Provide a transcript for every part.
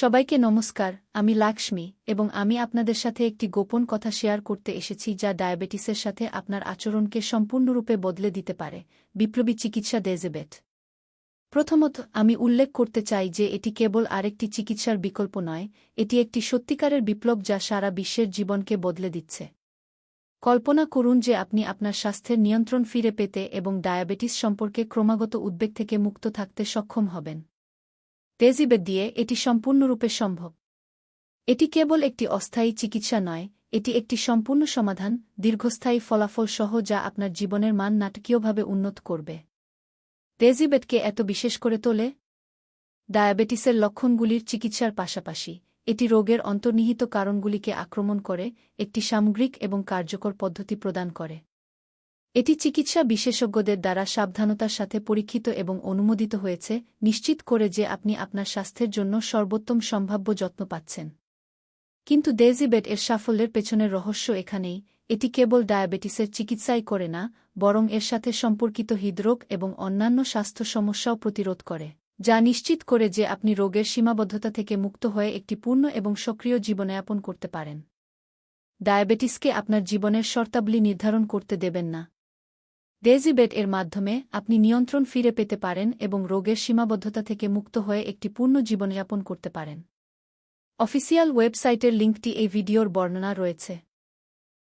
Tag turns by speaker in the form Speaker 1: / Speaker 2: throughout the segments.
Speaker 1: সবাইকে নমস্কার, আমি লাক্ষ্মী এবং আমি আপনাদের সাথে একটি গোপন কথা শেয়ার করতে এসেছি যা ডায়াবেটিসের সাথে আপনার আচরণকে সম্পূর্ণরূপে বদলে দিতে পারে, বিপ্লবী চিকিৎসা ডেজেবেট প্রথমত, আমি উল্লেখ করতে চাই যে এটি কেবল আরেকটি চিকিৎসার বিকল্প নয়, এটি একটি সত্যিকারের বিপ্লব যা সারা বিশ্বের জীবনকে বদলে দিচ্ছে। কল্পনা করুন যে আপনি আপনার স্বাস্থ্যের নিয়ন্ত্রণ ফিরে পেতে এবং ডায়াবেটিস সম্পর্কে ক্রমাগত উদ্বেগ থেকে মুক্ত থাকতে সক্ষম হবেন। তেজিবেদ দিয়ে এটি সম্পূর্ণরূপে সম্ভব। এটি কেবল একটি অস্থায়ী চিকিৎসা নয়, এটি একটি সম্পূর্ণ সমাধান, দীর্ঘস্থায়ী ফলাফল সহ যা আপনার জীবনের মান নাটকীয়ভাবে উন্নত করবে। তেজিবেদকে এত বিশেষ করে তোলে? ডায়াবেটিসের লক্ষণগুলির চিকিৎসার পাশাপাশি, এটি রোগের অন্তর্নিহিত কারণগুলিকে আক্রমণ করে, একটি সামগ্রিক এবং কার্যকর পদ্ধতি প্রদান করে। এটি চিকিৎসা বিশেষজ্ঞদের দ্বারা সাবধানতার সাথে পরীক্ষিত এবং অনুমোদিত হয়েছে, নিশ্চিত করে যে আপনি আপনার স্বাস্থ্যের জন্য সর্বোত্তম সম্ভাব্য যত্ন পাচ্ছেন। কিন্তু ডেজিবেট এর সাফল্যের পেছনের রহস্য এখানেই, এটি কেবল ডায়াবেটিসের চিকিৎসাই করে না, বরং এর সাথে সম্পর্কিত হৃদরোগ এবং অন্যান্য স্বাস্থ্য সমস্যাও প্রতিরোধ করে, যা নিশ্চিত করে যে আপনি রোগের সীমাবদ্ধতা থেকে মুক্ত হয়ে একটি পূর্ণ এবং সক্রিয় জীবনযাপন করতে পারেন। ডায়াবেটিসকে আপনার জীবনের শর্তাবলী নির্ধারণ করতে দেবেন না। ডেজিবেট এর মাধ্যমে আপনি নিয়ন্ত্রণ ফিরে পেতে পারেন এবং রোগের সীমাবদ্ধতা থেকে মুক্ত হয়ে একটি পূর্ণ জীবনযাপন করতে পারেন। অফিসিয়াল ওয়েবসাইটের লিঙ্কটি এই ভিডিওর বর্ণনা রয়েছে।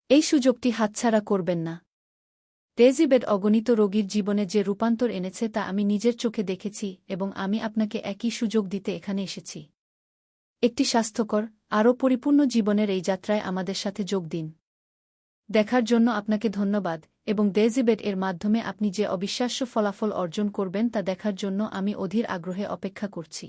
Speaker 1: এই সুযোগটি হাতছাড়া করবেন না। ডেজিবেট অগণিত রোগীর জীবনে যে রূপান্তর এনেছে তা আমি নিজের চোখে দেখেছি এবং আমি আপনাকে একই সুযোগ দিতে এখানে এসেছি। একটি স্বাস্থ্যকর, আরও পরিপূর্ণ জীবনের এই যাত্রায় আমাদের সাথে যোগ দিন। দেখার জন্য আপনাকে ধন্যবাদ। এবং ডেজিবেট এর মাধ্যমে আপনি যে অবিশ্বাস্য ফলাফল অর্জন করবেন তা দেখার জন্য আমি অধীর আগ্রহে অপেক্ষা করছি।